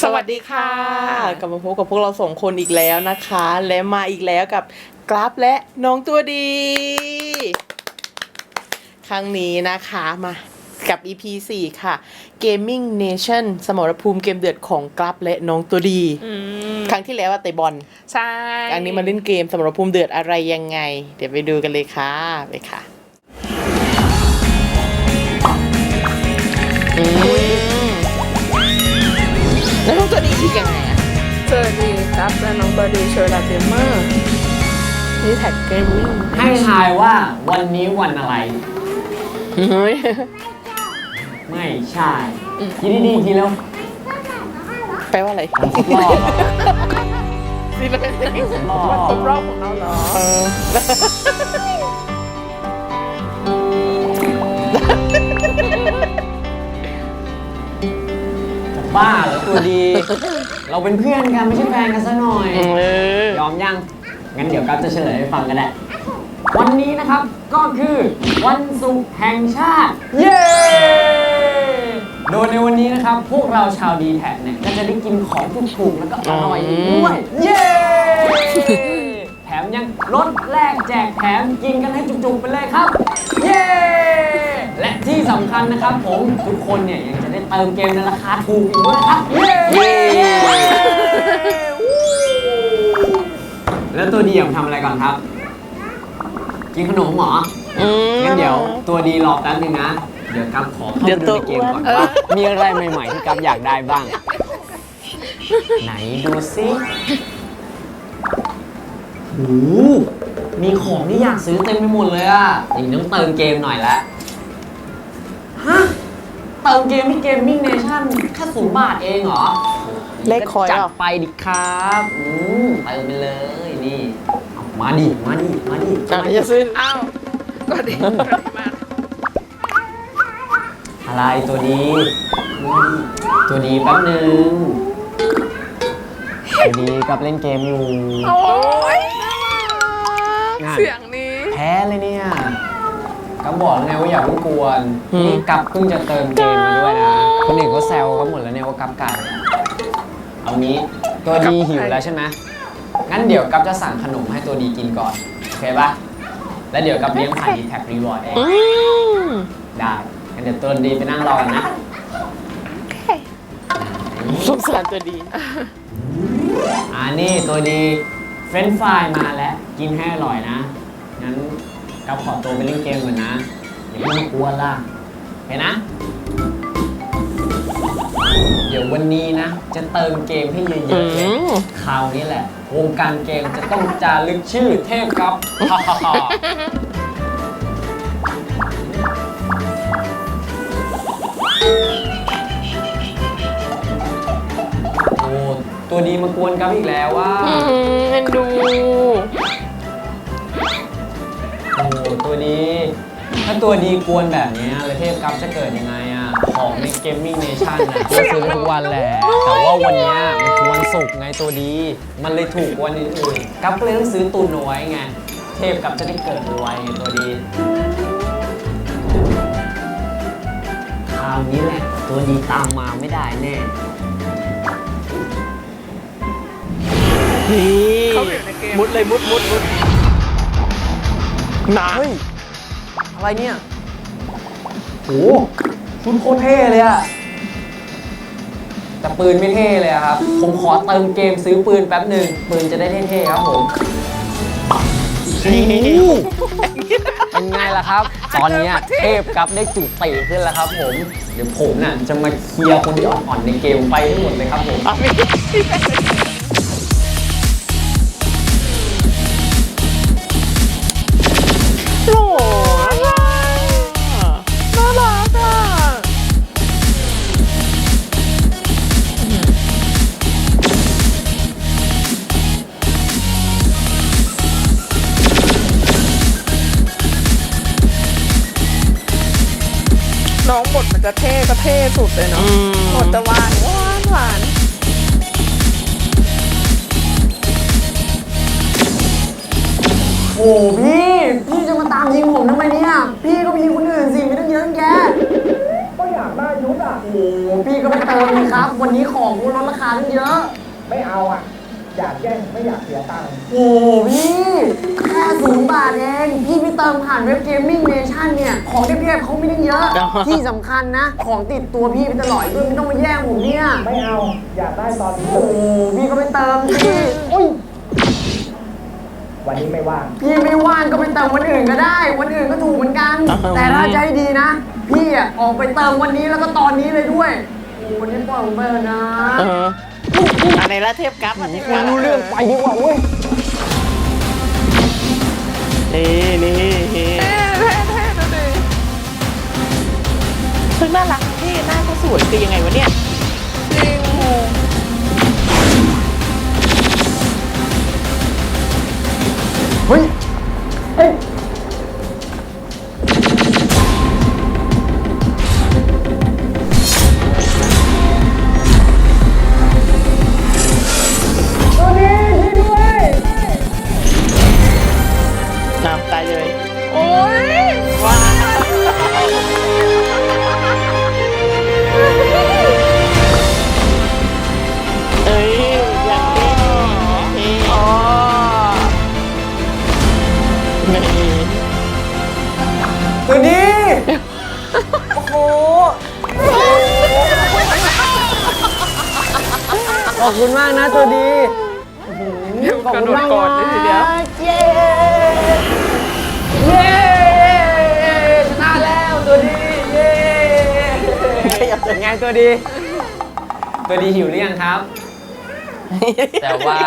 สวัสดีค่ะ กลับมาพบกับพวกเราสองคนอีกแล้วนะคะ และมาอีกแล้วกับกราฟและน้องตัวดี ครั้งนี้นะคะมากับ EP 4 ค่ะ Gaming Nation สมรภูมิเกมเดือดของกราฟและน้องตัวดีอืมครั้งที่แล้วว่าเตะบอล ใช่ อันนี้มาเล่นเกมสมรภูมิเดือดอะไรยังไง เดี๋ยวไปดูกันเลยค่ะ ไปค่ะอืม แล้วน้องตัวดีคิดยังไงอะสวัสดีครับและน้องบอดีโชว์ลาเกมเมอร์นี่แท็กเกมมิ่งให้ทายว่าวันนี้วันอะไร เฮ้ย ไม่ใช่คิดดีๆทีแล้วแปลว่าอะไรวันครบรอบสิเราเป็นสิ่งรอวันครบบรอบของเราเหรอ บ้าเหรอตัวดี เราเป็นเพื่อนกันไม่ใช่แฟนกันซะหน่อยเออยอมยัง งั้นเดี๋ยวกัฟจะเฉลยให้ฟังกันแหละ วันนี้นะครับก็คือวันศุกร์แห่งชาติ เย้ โดยในวันนี้นะครับ พวกเราชาวดีแท็เนี่ยก็จะได้กินของถูกๆแล้วก็อร่อยด้วย เย้ แถมยังลดแลกแจกแถมกินกันให้จุกๆไปเลยครับ เย้และ ที่สำคัญนะครับผมทุกคนเนี่ยยังจะได้เติมเกมในราคาถูกอีกด้วยนะครับเย้เย้แล้วตัวดีอยากทำอะไรก่อนครับ กินขนมเหรออืม งั้นเดี๋ยวตัวดีรอแป๊บนึงนะ เดี๋ยวกัฟขอเข้าเดี๋ยวไปตัดูวในเกมก่อนอ้วนว่ามีอะไรใหม่ๆที่กัฟอยากได้บ้าง ไหนดูซิโอ้โหมีของที่อยากซื้อเต็มไปหมดเลยอะอย่างนี้ต้องเติมเกมหน่อยละฮะ เติมเกมที่เกมมิ่งเนชั่นแค่ศูนย์บาทเองเหรอเลขคอยจัดเหรอไปดิครับอืมเติมไปเลยนี่เอามาดิมาดิมาดิอะจะซื้ออ้าวก็ดีก็ดีมากอะไรตัวดีมาดิตัวดีแป๊บหนึ่งตัวดีกับเล่นเกมอยู่โอ้ยงานเสียงนี้ แพ้เลยเนี่ย ก็บอกแล้วไงว่าอย่าเพิ่งกวนนี่กับเพิ่งจะเติมเกมมาด้วยนะ คนอื่นเขาแซวเขาหมดแล้วเนี่ยว่ากับไก่เอางี้ตัวดีหิวแล้วใช่ไหมงั้นเดี๋ยวกับจะสั่งขนมให้ตัวดีกินก่อนโอเคปะแล้วเดี๋ยวกับเลี้ยงผ่านดีแท็กรีวอร์ดเองอืมได้งั้นเดี๋ยวตัวดีไปนั่งรอกันนะสงสารตัวดีอ่านี่ตัวดีเฟรนฟรายมาแล้วกินให้อร่อยนะงั้น กับขอตัวไปเล่นเกมก่อนนะอย่าเพิ่งมากวนล่ะเห็นนะ เดี๋ยววันนี้นะ จะเติมเกมให้เยอือะๆเลยมคราวนี้แหละ วงการเกมจะต้องจารึกชื่อเทพครับฮ่าฮ่าฮ่าโอ้ตัวดีมากวนกับอีกแล้วว่าอืมเอ็นดูโอ้ ตัวดี ถ้าตัวดีกวนแบบเนี้ยแล้วเทพกับจะเกิดยังไงอะ ของในเกมมิ่งเนชั่นอะก็ซื้อทุกวันแหละ แต่ว่าวันเนี้ยมันคือวันศุกร์ไงตัวดี มันเลยถูกกว่าวันอื่นๆกับก็เลยต้องซื้อตุนเอาไว้ไง เทพกับจะได้เกิดไวๆไงตัวดีคราวนี้แหละ ตัวดีตามมาไม่ได้แน่นี่เขาอยู่ในเกมมุดเลยมุดมุดมุด หนาเฮ้ย อะไรเนี่ยโหชุดโคตรเท่เลยอะแต่ปืนไม่เท่เลยอะครับ ผมขอเติมเกมซื้อปืนแป๊บหนึ่งปืนจะได้เท่ๆครับผมโอ้โหเป็นไงล่ะครับ ตอนเนี้ยเทพกับได้จุติขึ้นแล้วครับผม เดี๋ยวผมน่ะจะมาเคลียร์คนที่อ่อนๆในเกมไปให้หมดเลยครับผม น้องบทมันจะเท่ก็เท่สุดเลยเนาะอืมบทจะหวานหวานหวานโอ้พี่ พี่จะมาตามยิงผมทำไมเนี่ย พี่ก็มีคนอื่นสิไม่ต้องเยอะแยะก็อยากได้นุษย์อะโอ้โหพี่ก็ไปเติมเลยครับ วันนี้ของลดราคาตั้งเยอะ ไม่เอาอะ อยากแย่งไม่อยากเสียตังค์โอ้โหพี่แค่ศูนย์บาทเอง พี่ไปเติมผ่านเว็บเกมมิ่งเนชั่นเนี่ย ของเทียบๆเขาไม่ได้เยอะ ที่สำคัญนะ ของติดตัวพี่ไปตลอดด้วยไม่ต้องมาแย่งผมเนี่ยไม่เอาอยากได้ตอนนี้โอ้โหพี่ก็ไปเติมพี่โอ้ยวันนี้ไม่ว่างพี่ไม่ว่างก็ไปเติมวันอื่นก็ได้ วันอื่นก็ถูกเหมือนกันอืมแต่ถ้าใจดีนะ พี่อะออกไปเติมวันนี้แล้วก็ตอนนี้เลยด้วยโอ้โหวันนี้ปล่อยผมไปเถอะนะ เออ อะไรละเทพกราฟอะเทพกราฟรู้เรื่องไปดีกว่าเว้ยนี่นี่นี่เท่เท่เท่ดูดิซึ่งน่ารักเท่หน้าก็สวยคือยังไงวะเนี่ยจริงโหเฮ้ย ตัวนี้โอ้โห ขอบคุณมากนะตัวดีเดี๋ยวกระโดดกอดเลยทีเดียว เย้เย้ชนะแล้วตัวดี เย้เป็นไงตัวดี ตัวดีหิวหรือยังครับ แต่ว่า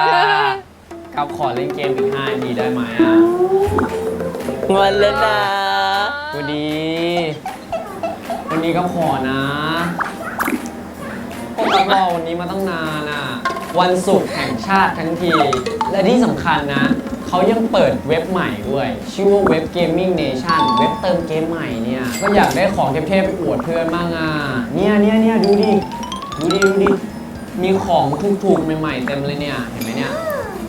กับขอเล่นเกมอีก5นาทีได้ไหมอะ งอนแล้วนะ ตัวดี วันนี้ก็ขอนะก็รอวันนี้มาตั้งนานอะ วันศุกร์แห่งชาติทั้งที และที่สำคัญนะ เขายังเปิดเว็บใหม่ด้วย ชื่อว่าเว็บ Gaming Nation เว็บเติมเกมใหม่เนี่ย ก็อยากได้ของเทพๆไปอวดเพื่อนบ้างอะ เนี่ยเนี่ยเนี่ยดูดิ ดูดิ ดูดิ มีของถูกๆใหม่ๆเต็มเลยเนี่ย เห็นไหมเนี่ย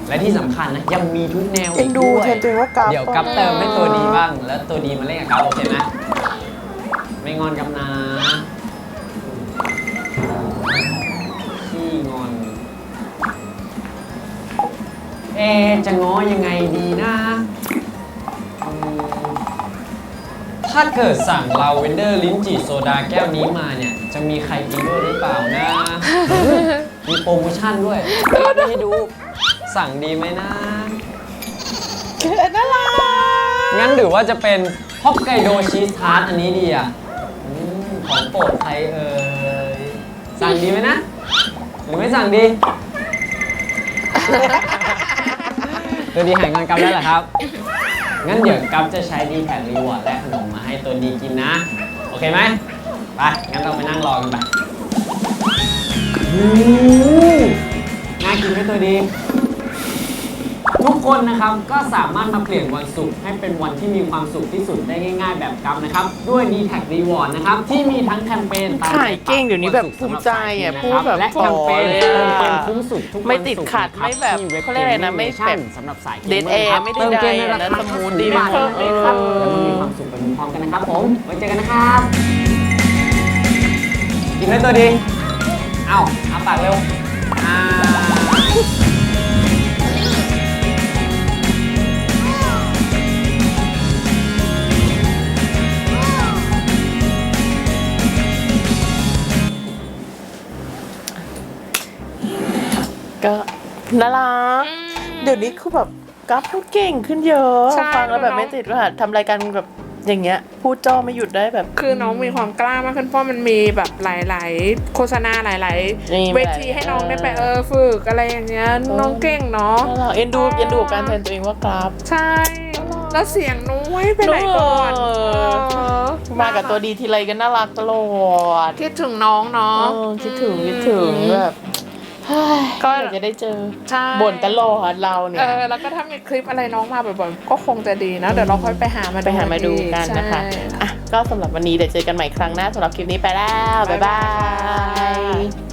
และที่สำคัญนะ ยังมีทุกแนวเอ็อีนกดูด้วยแทนตัวเองว่ากับเดี๋ยวกับเติมให้ตัวดีบ้าง แล้วตัวดีมาเล่นกับกับโอเคไหมไม่งอนกับนะขี้งอน เอะจะง้อยังไงดีนะอืมถ้าเกิดสั่งลาเวนเดอร์ลิ้นจี่โซดาแก้วนี้มาเนี่ย จะมีใครกินด้วยหรือเปล่านะ มีโปรโมชั่นด้วยไม่ให้ดู สั่งดีไหมนะ เกิดน่ารักงั้นหรือว่าจะเป็นฮอกไกโดชีสทาร์ตอันนี้ดีอะอืมของโปรดใครเอ่ย สั่งดีไหมนะ หรือไม่สั่งดี ตัวดีหายงอนกับแล้วเหรอครับ งั้นเดี๋ยวกับจะใช้ดีแท็กรีวอร์ดและขนมมาให้ตัวดีกินนะ โอเคไหมไป งั้นเราไปนั่งรอกันไปอืมน่ากินไหมตัวดี ทุกคนนะครับก็สามารถมาเปลี่ยนวันศุกร์ให้เป็นวันที่มีความสุขที่สุดได้ง่าย ๆ แบบกัมนะครับ ด้วย d t แท็ Reward นะครับที่มีทั้งแคมเปญตามขายเก่งเดี๋ยวนี้แบบภูมิใจอะพูดแบบและแคมเปญฝ่อเลยเติมอะเกมคุ้มสุดทุกวันไม่ติดขัดศุกร์นะครับไม่แบบที่ว็เขาเรียกอะไรนะไม่แบบสำหรับสายเกม Dead เมอร์นะครับ Air ไม่ได้เติมเกมในได้รานะคาสมูทดีดีมากเออเลยครับแล้วมันมีความสุขไปพร้อมๆกันนะครับผมไว้เจอกันนะครับกินให้ตัวดีเอ้าอาปากเร็วอ่า ก็น่ารักเดี๋ยวนี้คือแบบกราฟพูดเก่งขึ้นเยอะใช่ฟังแล้วแบบไม่ติดว่าทำรายการแบบอย่างเงี้ยพูดจ้อไม่หยุดได้แบบ คือน้องมีความกล้ามากขึ้นเพราะมันมีแบบหลาย ๆ โฆษณาหลาย นี่ๆ เวทีให้น้องได้ไปเออฝึกอะไรอย่างเงี้ยน้องเก่งเนาะ น่ารักเอ็นดูเอ็นดูกับการแทนตัวเองว่ากราฟ ใช่ แล้วเสียงนุ้ยไปไหนก่อนเออ เออมากับตัวดีทีไรก็น่ารักตลอดคิดถึงน้องเนาะ เออคิดถึงคิดถึงแบบเฮ้ย ก็อยากจะได้เจอใช่บ่นตลอดเราเนี่ยเออแล้วก็ถ้ามีคลิปอะไรน้องมาบ่อยๆก็คงจะดีนะเดี๋ยวเราค่อยไปหามาไปหามาดูกันนะคะใช่อะก็สำหรับวันนี้เดี๋ยวเจอกันใหม่ครั้งหน้าสำหรับคลิปนี้ไปแล้วบ๊ายบาย